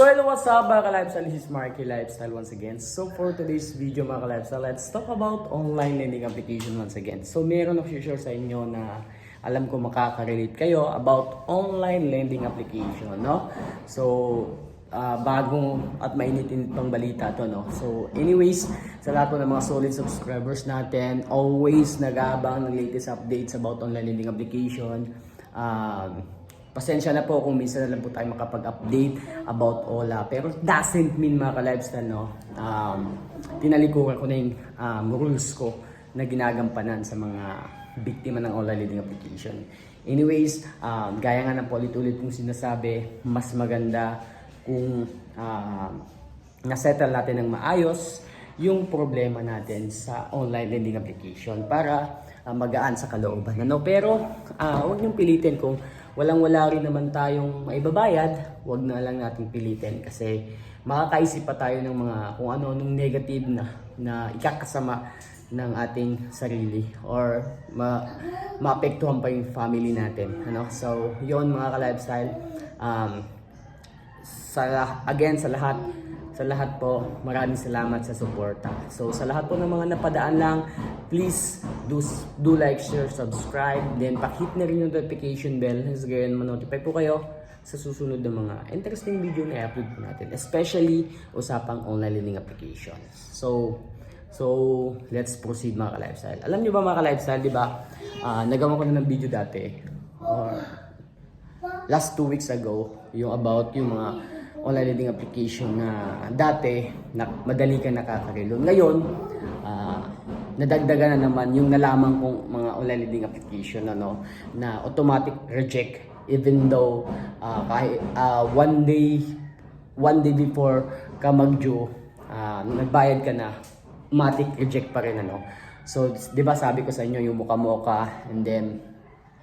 So hello, what's up mga ka-lifestyle? This is Marky Lifestyle once again. So for today's video mga ka-lifestyle, let's talk about online lending application once again. So meron ako share sa inyo na alam ko makaka-relate kayo about online lending application, no? So ah, bagong at mainitin pang balita to, no? So anyways, sa lahat po ng mga solid subscribers natin, always nag-aabang ng latest updates about online lending application. Um, Pasensya na po kung minsan na lang po tayo makapag-update about Ola. Pero doesn't mean mga ka-lifestyle, no? Um, tinalikuran ko na yung um, rules ko na ginagampanan sa mga biktima ng online lending application. Anyways, um, gaya nga ng paulit-ulit kong sinasabi, mas maganda kung um, nasettle natin ng maayos yung problema natin sa online lending application para ah, magaan sa kalooban. Ano? Pero ah, huwag niyong pilitin kung walang-wala rin naman tayong maibabayad, huwag na lang natin pilitin kasi makakaisip pa tayo ng mga kung ano nung negative na na ikakasama ng ating sarili or ma maapektuhan pa yung family natin ano? So yon mga ka-lifestyle. Um, sa again sa lahat sa lahat po maraming salamat sa suporta so sa lahat po ng mga napadaan lang please do do like share subscribe then pakihit na rin yung notification bell so ganyan ma-notify po kayo sa susunod na mga interesting video na i-upload po natin especially usapang online learning applications so So, let's proceed mga ka-lifestyle. Alam niyo ba mga ka-lifestyle, di ba? ah, nagawa ko na ng video dati. Or, last two weeks ago, yung about yung mga online lending application na dati na madali ka nakaka-reload. Ngayon, ah, nadagdagan na naman yung nalaman kong mga online lending application ano, na automatic reject even though ah, kahit ah, one day one day before ka mag-due, ah, nagbayad ka na, automatic reject pa rin ano. So, 'di ba sabi ko sa inyo yung muka-moka and then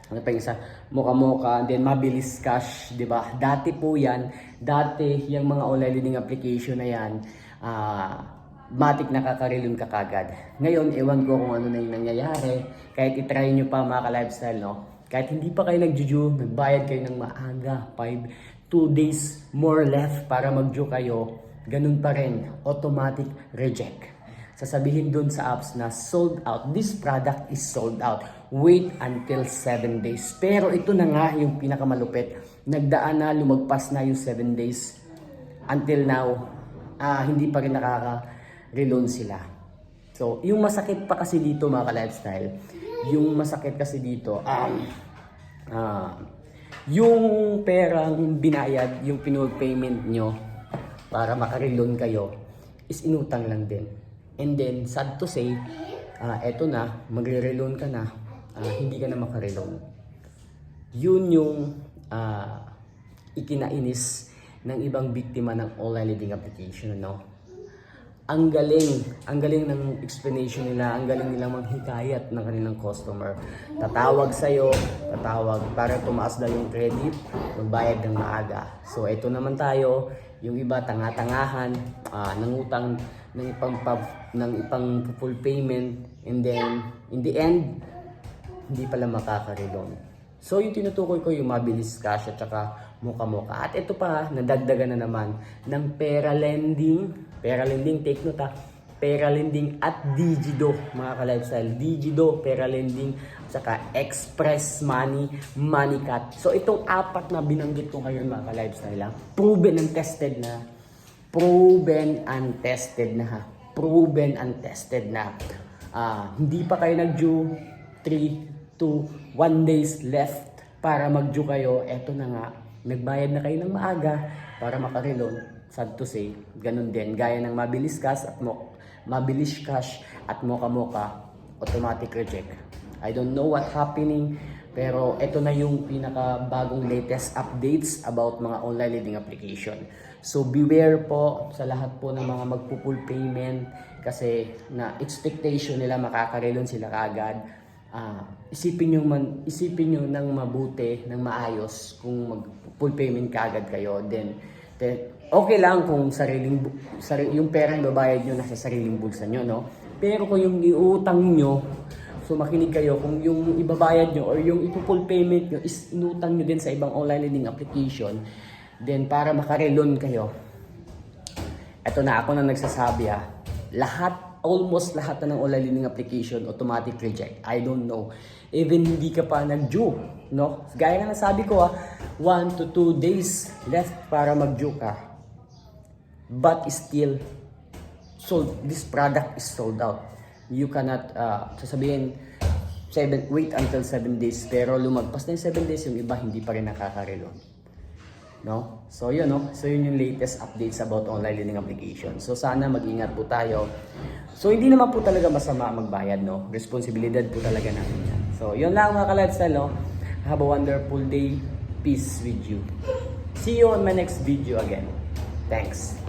ano pa yung isa? Moka-moka, and then mabilis cash, di ba? Dati po yan, dati yung mga online lending application na yan, ah, matik nakakarilyon ka kagad. Ngayon, ewan ko kung ano na yung nangyayari. Kahit itry nyo pa mga ka-lifestyle, no? Kahit hindi pa kayo nag-juju, nagbayad kayo ng maaga, 5, 2 days more left para mag-ju kayo, ganun pa rin, automatic reject sasabihin doon sa apps na sold out. This product is sold out. Wait until 7 days. Pero ito na nga yung pinakamalupit. Nagdaan na, lumagpas na yung 7 days. Until now, ah, hindi pa rin nakaka-reloan sila. So, yung masakit pa kasi dito mga ka-lifestyle, yung masakit kasi dito, um, ah, yung perang binayad, yung pinul payment nyo para makareloan kayo, is inutang lang din. And then, sad to say, ah, eto na, magre-reloan ka na, ah, hindi ka na makareloan. Yun yung ah, ikinainis ng ibang biktima ng online lending application, no? Ang galing, ang galing ng explanation nila, ang galing nilang manghikayat ng kanilang customer. Tatawag sa'yo, tatawag para tumaas daw yung credit, magbayad ng maaga. So, ito naman tayo, yung iba tanga-tangahan, ah, nangutang ng ipang, pab- ng ipang full payment, and then, in the end, hindi pala makaka-reloan. So yung tinutukoy ko yung mabilis cash at saka muka-muka. At ito pa, nadagdagan na naman ng pera lending. Pera lending, take note ha. Pera lending at Digido, mga ka-lifestyle. Digido, pera lending, at saka Express Money, MoneyCat. So itong apat na binanggit ko ngayon mga ka-lifestyle ha. Proven and tested na. Proven and tested na ha. Proven and tested na. Ah, hindi pa kayo nag-due 3 to 1 days left para mag-due kayo. Eto na nga, nagbayad na kayo ng maaga para makareloan. Sad to say, ganun din. Gaya ng mabilis cash at mo, mabilis cash at moka-moka, automatic reject. I don't know what happening, pero ito na yung pinaka bagong latest updates about mga online lending application. So beware po sa lahat po ng mga magpo-full payment kasi na expectation nila makakareloan sila kaagad ah, isipin nyo man isipin nyo ng mabuti ng maayos kung mag full payment kaagad kayo then, then okay lang kung sariling sari, yung pera yung babayad nyo nasa sariling bulsa nyo no pero kung yung iutang nyo so makinig kayo kung yung ibabayad nyo or yung ipo-full payment nyo is inutang nyo din sa ibang online lending application then para makareloan kayo Ito na ako na nagsasabi ha. Lahat, almost lahat na ng online learning application automatic reject. I don't know. Even hindi ka pa nag-due, no? Gaya nga nasabi ko ha, 1 to 2 days left para mag-due ka. But still, sold, this product is sold out. You cannot, uh, sasabihin, seven, wait until 7 days, pero lumagpas na yung 7 days, yung iba hindi pa rin nakaka-reload. No? So yun, no? So yun yung latest updates about online learning application. So sana mag-ingat po tayo. So hindi naman po talaga masama magbayad, no? Responsibilidad po talaga natin yan. So yun lang mga ka-lifestyle, no? Have a wonderful day. Peace with you. See you on my next video again. Thanks.